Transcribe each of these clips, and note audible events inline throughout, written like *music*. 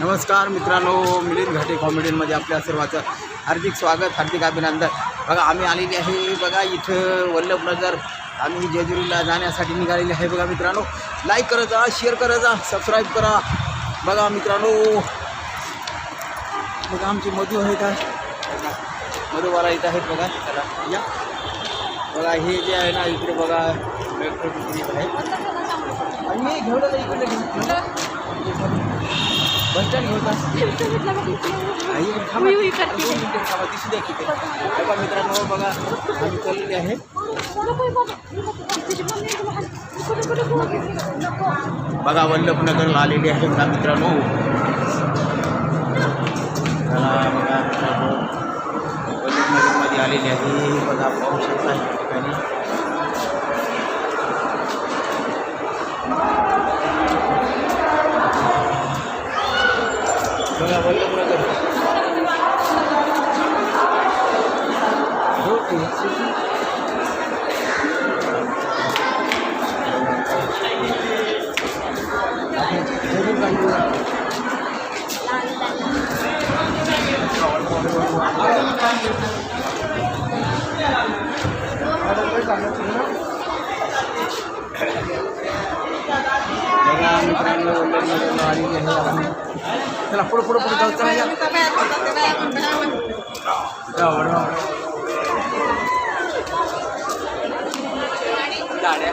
नमस्कार मित्रांनो मिलिंद घाटे कॉमेडीमध्ये आपल्या सर्वांचं हार्दिक स्वागत हार्दिक अभिनंदन. बघा आम्ही आलेली आहे बघा इथं वल्लभनगर आम्ही जेजुरीला जाण्यासाठी निघालेले आहे बघा मित्रांनो. लाईक करत जा शेअर करत जा सबस्क्राईब करा. बघा मित्रांनो बघा आमची मधू आहेत का? येत इथं आहेत बघा. चला या. बघा हे जे आहे ना इकडे बघा आहे. आणि घेऊन इकडे. घेऊन बस स्टैंड के पास *laughs* आता मित्रांनो बघा आम्ही बघा आहे का मित्रांनो चला बघा मित्रांनो। आलेले आहे बघा पाहू शकता ठिकाणी। मित्रांनो वल्लभनगरला आलेली आहे आपण चला पुढं पुढं पुढं जाऊ चला या जा, वळवा. गाड्या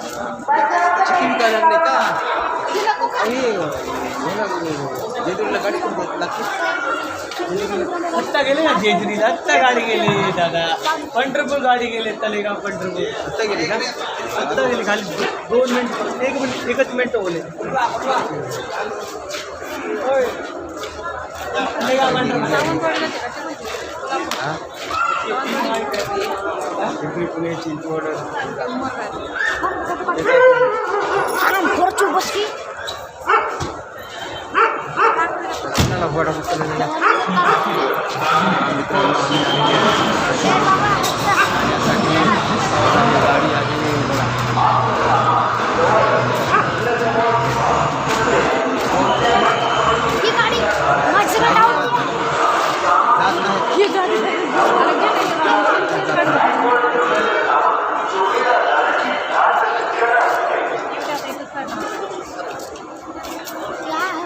चिकन काय लागले का आत्ता गेले ना जेजुरीला आत्ता गाडी गेली दादा पंढरपूर गाडी गेले तलेगाव पंढरपूर आत्ता गेली का आत्ता गेली खाली दोन मिनिट एक मिनिट एकच मिनिट बोले. तलेगाव पंढरपूर पुणे चिंचवड कोणाला वडा बसलेला नाही. मित्रांनो, आम्ही जाण्यासाठी गाडी आलेली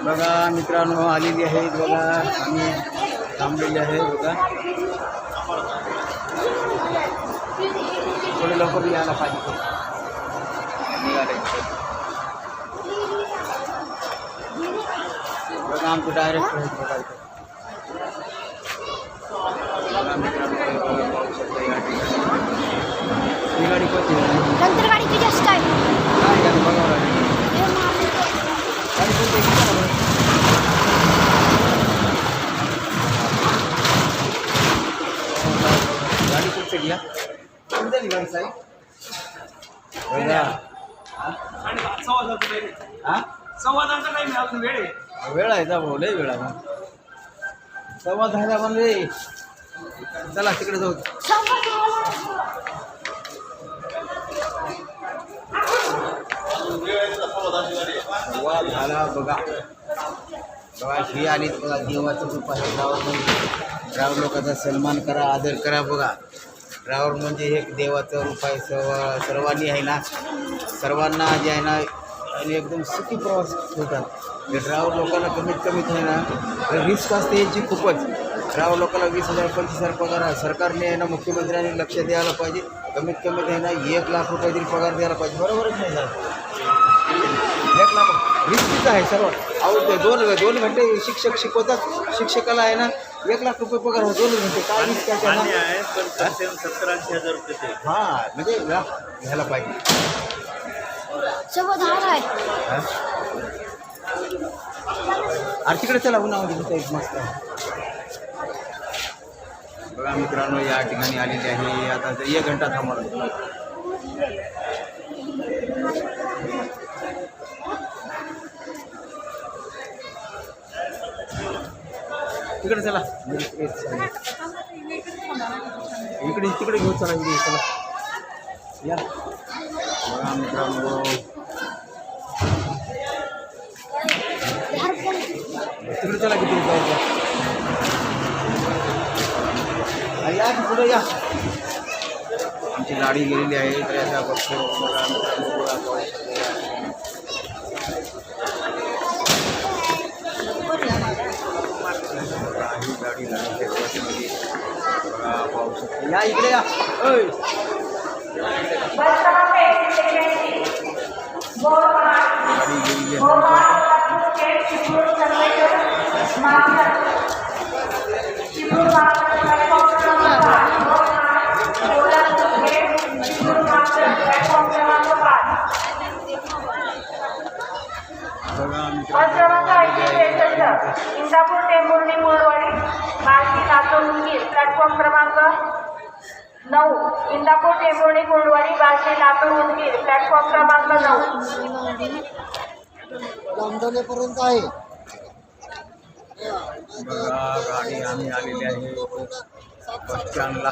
बघा, मित्रांनो, आलेली आहेत बघा. आम्ही थांबलेले आहे बघा. थोडे लवकर यायला पाहिजे. बघा, आमचं डायरेक्ट बघा मित्रांनो या ठिकाणी. ही गाडी कोणती? आहे? नंतर असते गाडी कोणती गाडी घ्या कुठे झाली साहेब सव्वा दहाचा time हा आहे अजून वेळ आहे वेळ आहे जा भाऊ लय वेळ आहे सव्वा दहाला पण रे चला तिकडे जाऊ वा झाला बघा. बघा ही आली बघा देवाचं रूप आहे. ड्रायव्हर म्हणजे ड्रावर लोकांचा सन्मान करा आदर करा बघा. ड्रावर म्हणजे एक देवाचं रूप आहे. सर्व सर्वांनी आहे ना सर्वांना जे आहे ना आणि एकदम सुखी प्रवास होतात. हे लोकांना कमीत कमीत आहे ना रिस्क असते याची खूपच. ड्रायव्हर लोकांना वीस हजार पंचवीस हजार पगार आहे. सरकारने आहे ना मुख्यमंत्र्यांनी लक्ष द्यायला पाहिजे. कमीत कमीत आहे ना एक लाख रुपये तरी पगार द्यायला पाहिजे. बरोबरच नाही सर रिस्कीच आहे सर्व. अहो ते दोन दोन घंटे शिक्षक शिकवतात. शिक्षकाला आहे ना एक लाख रुपये पगार आहे दोन घंटे. काय रिस्क आहे मान्य त्यांना? आहे पण कमसे कम सत्तर ऐंशी हजार रुपये ते. हां म्हणजे घ्यायला पाहिजे. सव्वा दहा आहे. हा? अरे तिकडे चला उन्हामध्ये तिथं एक मस्त. आहे. बघा मित्रांनो या ठिकाणी आलेले आहे. आता ते एक घंटा थांबवलं. तिकडे चला. इकडे तिकडे घेऊ चला इकडे चला. या. बघा मित्रांनो तिकडे चला किती या की पुढे या. आमची गाडी गेलेली आहे. तर याचा बघतो बघा मित्रांनो बघा पाहू शकता. ही गाडी पाहू शकता या इकडे या गाडी टेंभुर्णी मुळवाडी लातूर उदगीर प्लॅटफॉर्म क्रमांक नऊ. इंदापूर टेंभुर्णी मुळवाडी बार्शी लातूर उदगीर प्लॅटफॉर्म क्रमांक नऊ. आहे. बघा गाडी आम्ही आलेली आहे. बस स्टँडला.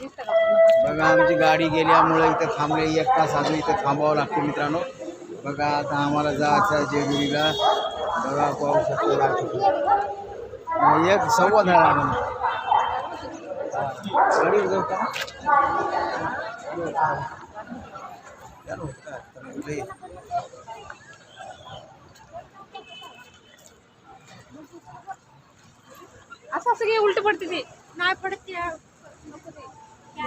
बघा आमची गाडी गेल्यामुळे इथं थांबले. एक तास अजून इथं थांबावं लागते मित्रांनो. बघा आता आम्हाला जायचं आहे जेजुरीला. बघा पाहू शकतो एक सव्वा दहा लागणार जाऊ का? असं असं काही उलट पडते ते. नाही पडत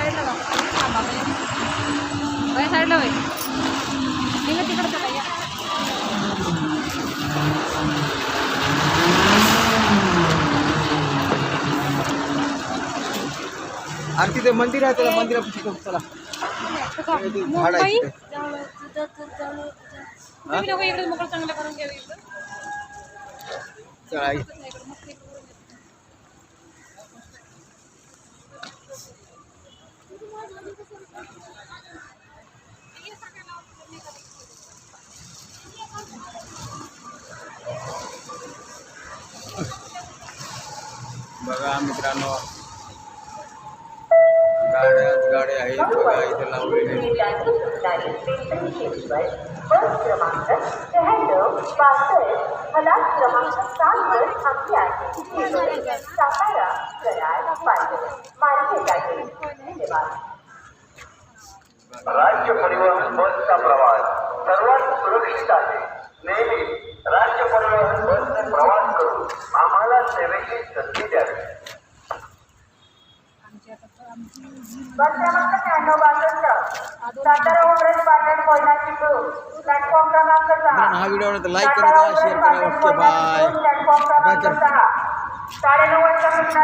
साईडला. थांबा. बाई साईडला बाई निघा तिकडं चला या आणि तिथे मंदिर आहे त्याला मंदिरापाशी जाऊ, चला ते झाड आहे तिथे. तुम्ही लोक इकडे मोकळं चांगलं करून घ्यावी इकडं. चला आई. इकडं मस्त इकडं. बघा मित्रांनो गाड्याच गाड्या आहेत बघा इथे लावलेले सातारा कराड पाटील मार्केट आहे धन्यवाद. राज्य परिवहन बसचा प्रवास सर्वात सुरक्षित आहे. नेहमी राज्य परिवहन बसने प्रवास करून आम्हाला सेवेची संधी द्यावी बस क्रमांक शहाण्णव बासष्ट सातारा उमरेड पाटण कोयना प्लॅटफॉर्म क्रमांक मित्रांनो, हा व्हिडिओ लाईक करा, शेअर करा, ओके, बाय. प्लॅटफॉर्म क्रमांक सहा. साडेनऊ वाजता